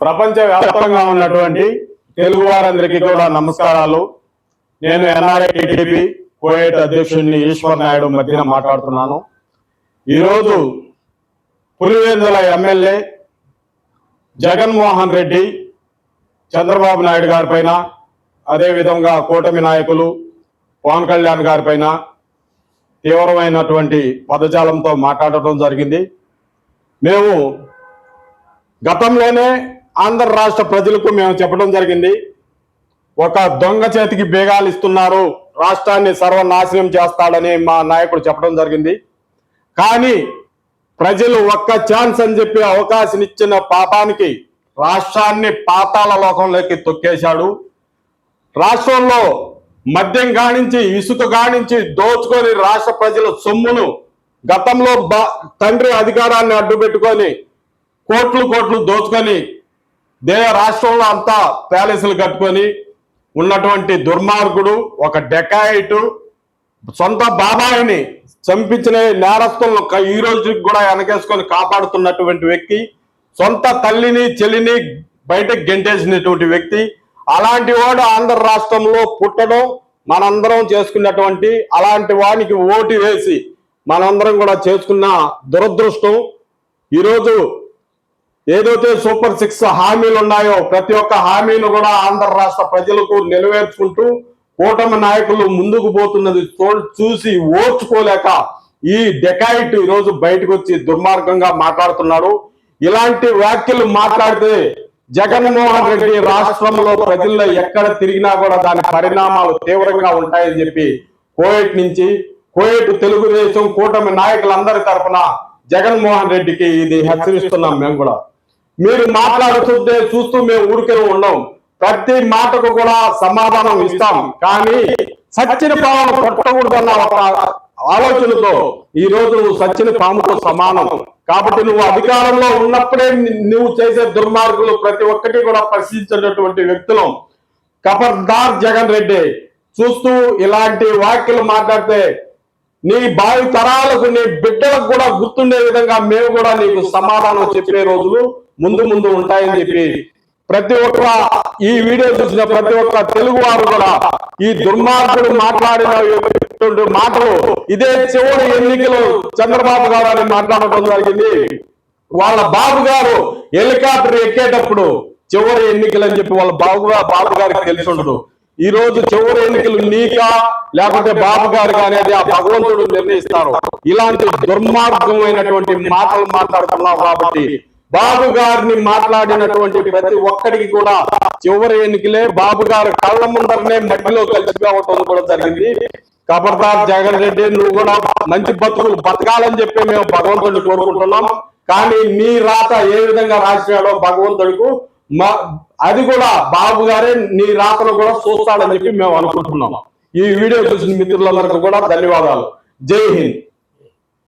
ప్రపంచ వ్యాప్తంగా ఉన్నటువంటి తెలుగు వారందరికీ కూడా నమస్కారాలు. నేను ఎన్ఆర్ఐ టీడీపీ కోయేట్ అధ్యక్షుడిని ఈశ్వర్ నాయుడు మధ్యన మాట్లాడుతున్నాను. ఈరోజు పులివేందుల ఎమ్మెల్యే జగన్మోహన్ రెడ్డి చంద్రబాబు నాయుడు గారి పైన అదేవిధంగా కూటమి నాయకులు పవన్ కళ్యాణ్ గారి పైన తీవ్రమైనటువంటి పదజాలంతో మాట్లాడటం జరిగింది. మేము గతంలోనే ఆంధ్ర రాష్ట్ర ప్రజలకు మేము చెప్పడం జరిగింది. ఒక దొంగ చేతికి బేగాలు ఇస్తున్నారు. రాష్ట్రాన్ని సర్వనాశనం చేస్తాడని మా నాయకుడు చెప్పడం జరిగింది. కానీ ప్రజలు ఒక్క ఛాన్స్ అని చెప్పి అవకాశం ఇచ్చిన పాపానికి రాష్ట్రాన్ని పాతాల లోకంలోకి తొక్కేశాడు. రాష్ట్రంలో మద్యం గానించి ఇసుక గానించి దోచుకొని రాష్ట్ర ప్రజల సొమ్మును గతంలో బా- తండ్రి అధికారాన్ని అడ్డుపెట్టుకొని కోట్లు కోట్లు దోచుకొని దే రాష్ట్రంలో అంతా ప్యాలెస్లు కట్టుకొని ఉన్నటువంటి దుర్మార్గుడు ఒక డెకాయిటు సొంత బాబాయిని చంపించిన నేరస్తులను ఈ రోజుకి కూడా వెనకేసుకొని కాపాడుతున్నటువంటి వ్యక్తి సొంత తల్లిని చెల్లిని బయటకు గెంటేసినటువంటి వ్యక్తి. అలాంటి వాడు ఆంధ్ర రాష్ట్రంలో పుట్టడం మనందరం చేసుకున్నటువంటి అలాంటి వానికి ఓటు వేసి మనందరం కూడా చేసుకున్న దురదృష్టం. ఈరోజు ఏదైతే సూపర్ సిక్స్ హామీలు ఉన్నాయో ప్రతి ఒక్క హామీలు కూడా ఆంధ్ర రాష్ట్ర ప్రజలకు నెరవేర్చుకుంటూ కూటమి నాయకులు ముందుకు పోతున్నది చూ- చూసి ఓర్చుకోలేక ఈ డెకాయిట్ ఈరోజు రోజు బయటకు వచ్చి దుర్మార్గంగా మాట్లాడుతున్నాడు. ఇలాంటి వ్యాఖ్యలు మాట్లాడితే జగన్మోహన్ రెడ్డి రాష్ట్రంలో ప్రజల్లో ఎక్కడ తిరిగినా కూడా దాని పరిణామాలు తీవ్రంగా ఉంటాయని చెప్పి కోయట్ నుంచి కోయట్ తెలుగుదేశం కూటమి నాయకులందరి తరఫున జగన్మోహన్ రెడ్డికి ఇది హెచ్చరిస్తున్నాం మేము కూడా. మీరు మాట్లాడుతుంటే చూస్తూ మేము ఊరికే ఉన్నాం. ప్రతి మాటకు కూడా సమాధానం ఇస్తాం. కానీ సచ్చిన పాము కొట్టకూడదన్న ఒక ఆలోచనతో ఈ రోజు నువ్వు సచ్చిన పాముతో సమానం. కాబట్టి నువ్వు అధికారంలో ఉన్నప్పుడే నువ్వు చేసే దుర్మార్గులు ప్రతి ఒక్కటి కూడా ప్రశ్నించినటువంటి వ్యక్తులు. ఖబర్దార్ జగన్ రెడ్డి చూస్తూ ఇలాంటి వ్యాఖ్యలు మాట్లాడితే నీ భావి తరాలకు నీ బిడ్డలకు కూడా గుర్తుండే విధంగా మేము కూడా నీకు సమాధానం చెప్పే రోజులు ముందు ముందు ఉంటాయని చెప్పి ప్రతి ఒక్క ఈ వీడియో చూసిన ప్రతి ఒక్క తెలుగు వారు కూడా ఈ దుర్మార్గుడు మాట్లాడిన మాటలు ఇదే చివరి ఎన్నికలు చంద్రబాబు గారు అని మాట్లాడటం జరిగింది. వాళ్ళ బాబు గారు హెలికాప్టర్ ఎక్కేటప్పుడు చివరి ఎన్నికలు అని చెప్పి వాళ్ళ బాబు బాబు గారికి తెలిసి ఉండదు. ఈ రోజు చివరి ఎన్నికలు నీకా లేకపోతే బాబు గారికి అనేది ఆ భగవంతుడు నిర్ణయిస్తారు. ఇలాంటి దుర్మార్గమైనటువంటి మాటలు మాట్లాడుతున్నావు కాబట్టి బాబు గారిని మాట్లాడినటువంటి ప్రతి ఒక్కడికి కూడా చివరి ఎన్నికలే బాబు గారు కళ్ళ ముందరనే మట్టిలో కలిసిపోవటం కూడా జరిగింది. కబర్దార్ జగన్ రెడ్డి నువ్వు కూడా మంచి బతుకులు బతకాలని చెప్పి మేము భగవంతుడిని కోరుకుంటున్నాం. కానీ నీ రాత ఏ విధంగా రాసినాడో భగవంతుడికి మా అది కూడా బాబు గారే నీ రాతను కూడా చూస్తాడని చెప్పి మేము అనుకుంటున్నాం. ఈ వీడియో చూసిన మిత్రులందరికీ కూడా ధన్యవాదాలు. జై హింద్.